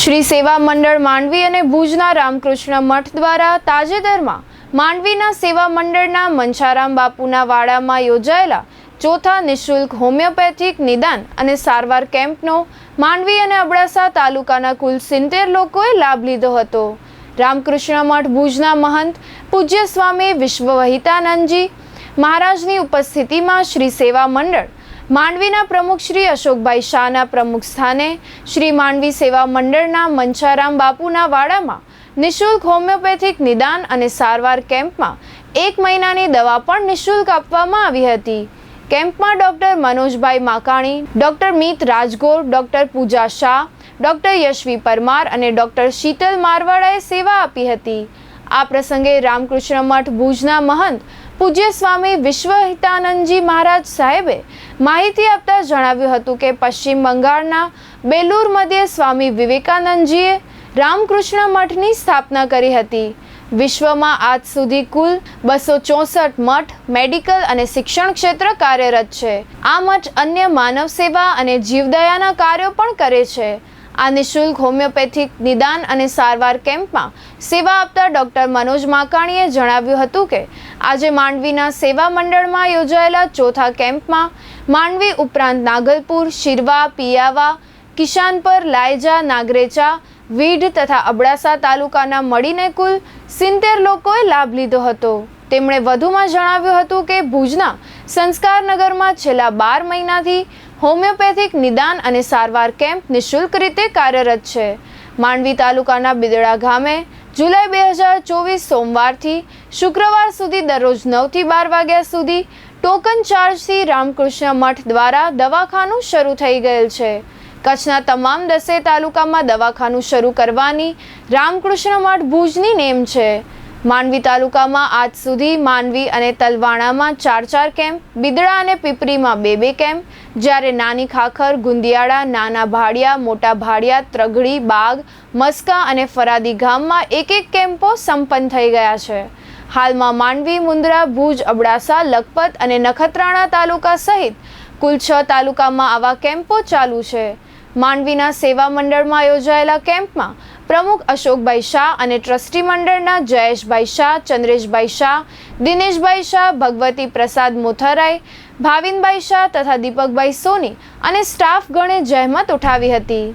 શ્રી સેવા મંડળ માંડવી અને ભુજના રામકૃષ્ણ મઠ દ્વારા તાજેતરમાં માંડવીના સેવા મંડળના મંછારામ બાપુના વાડામાં યોજાયેલા ચોથા નિઃશુલ્ક હોમિયોપેથિક નિદાન અને સારવાર કેમ્પનો માંડવી અને અબડાસા તાલુકાના કુલ સિત્તેર લોકોએ લાભ લીધો હતો. રામકૃષ્ણ મઠ ભુજના મહંત પૂજ્ય સ્વામી વિશ્વવહિતાનંદજી મહારાજની ઉપસ્થિતિમાં શ્રી સેવા મંડળ માંડવીના પ્રમુખ શ્રી અશોકભાઈ શાહના પ્રમુખ સ્થાને શ્રી માંડવી સેવા મંડળના મંચારામ બાપુના વાડામાં નિઃશુલ્ક હોમિયોપેથિક નિદાન અને સારવાર કેમ્પમાં એક મહિનાની દવા પણ નિઃશુલ્ક આપવામાં આવી હતી. કેમ્પમાં doctor Manojbhai Makani, doctor Meet Rajgor, doctor Pooja Shah, doctor Yashvi Parmar અને ડૉક્ટર શીતલ મારવાડાએ સેવા આપી હતી. આ પ્રસંગે રામકૃષ્ણ મઠ ભુજના મહંત પૂજ્ય સ્વામી વિશ્વહિતાનંદજી મહારાજ સાહેબે માહિતી આપતા જણાવ્યું હતું કે પશ્ચિમ બંગાળના બેલુર મધ્યે સ્વામી વિવેકાનંદજીએ રામકૃષ્ણ મઠની સ્થાપના કરી હતી. વિશ્વમાં આજ સુધી કુલ બસો ચોસઠ મઠ, મેડિકલ અને શિક્ષણ ક્ષેત્ર કાર્યરત છે. આ મઠ અન્ય માનવ સેવા અને જીવદયાના કાર્યો પણ કરે છે. આ નિઃશુલ્ક હોમિયોપેથિક નિદાન અને સારવાર કેમ્પમાં સેવા આપતા ડોક્ટર મનોજ માકાણીએ જણાવ્યું હતું કે, આજે માંડવીના સેવા મંડળમાં યોજાયેલા ચોથા કેમ્પમાં માંડવી ઉપરાંત નાગલપુર, શિરવા, પિયાવા, કિશાનપર, લાયજા, નાગરેચા વીઢ તથા અબડાસા તાલુકાના મળીને કુલ સિત્તેર લોકોએ લાભ લીધો હતો. તેમણે વધુમાં જણાવ્યું હતું કે, ભુજના સંસ્કારનગરમાં છેલ્લા બાર મહિનાથી હોમિયોપેથિક નિદાન અને સારવાર કેમ્પ નિઃશુલ્ક રીતે કાર્યરત છે. માંડવી તાલુકાના બિદડા ગામે જુલાઈ બે હજાર ચોવીસ સોમવારથી શુક્રવાર સુધી દરરોજ નવથી બાર વાગ્યા સુધી ટોકન ચાર્જથી રામકૃષ્ણ મઠ દ્વારા દવાખાનું શરૂ થઈ ગયેલ છે. કચ્છના તમામ દસે તાલુકામાં દવાખાનું શરૂ કરવાની રામકૃષ્ણ મઠ ભુજની નેમ છે. માંડવી તાલુકામાં આજ સુધી માંડવી અને તલવાણામાં ચાર ચાર કેમ્પ બિદડા અને પીપરીમાં બે બે કેમ્પ જ્યારે નાની ખાખર, ગુંદિયાળા, નાના ભાડિયા, મોટા ભાડિયા, ત્રગડી, બાગ, મસ્કા અને ફરાદી ગામમાં એક એક કેમ્પો સંપન્ન થઈ ગયા છે. હાલમાં માંડવી મુન્દ્રા ભુજ, અબડાસા, લખપત અને નખત્રાણા તાલુકા સહિત કુલ છ તાલુકામાં આવા કેમ્પો ચાલુ છે. માંડવીના સેવા મંડળમાં યોજાયેલા કેમ્પમાં પ્રમુખ અશોકભાઈ શાહ અને ટ્રસ્ટી મંડળના જયેશભાઈ શાહ, ચંદ્રેશભાઈ શાહ, દિનેશભાઈ શાહ, ભગવતી પ્રસાદ મોથરાઈ, ભાવિનભાઈ શાહ તથા દીપકભાઈ સોની અને સ્ટાફ ગણે જહેમત ઉઠાવી હતી.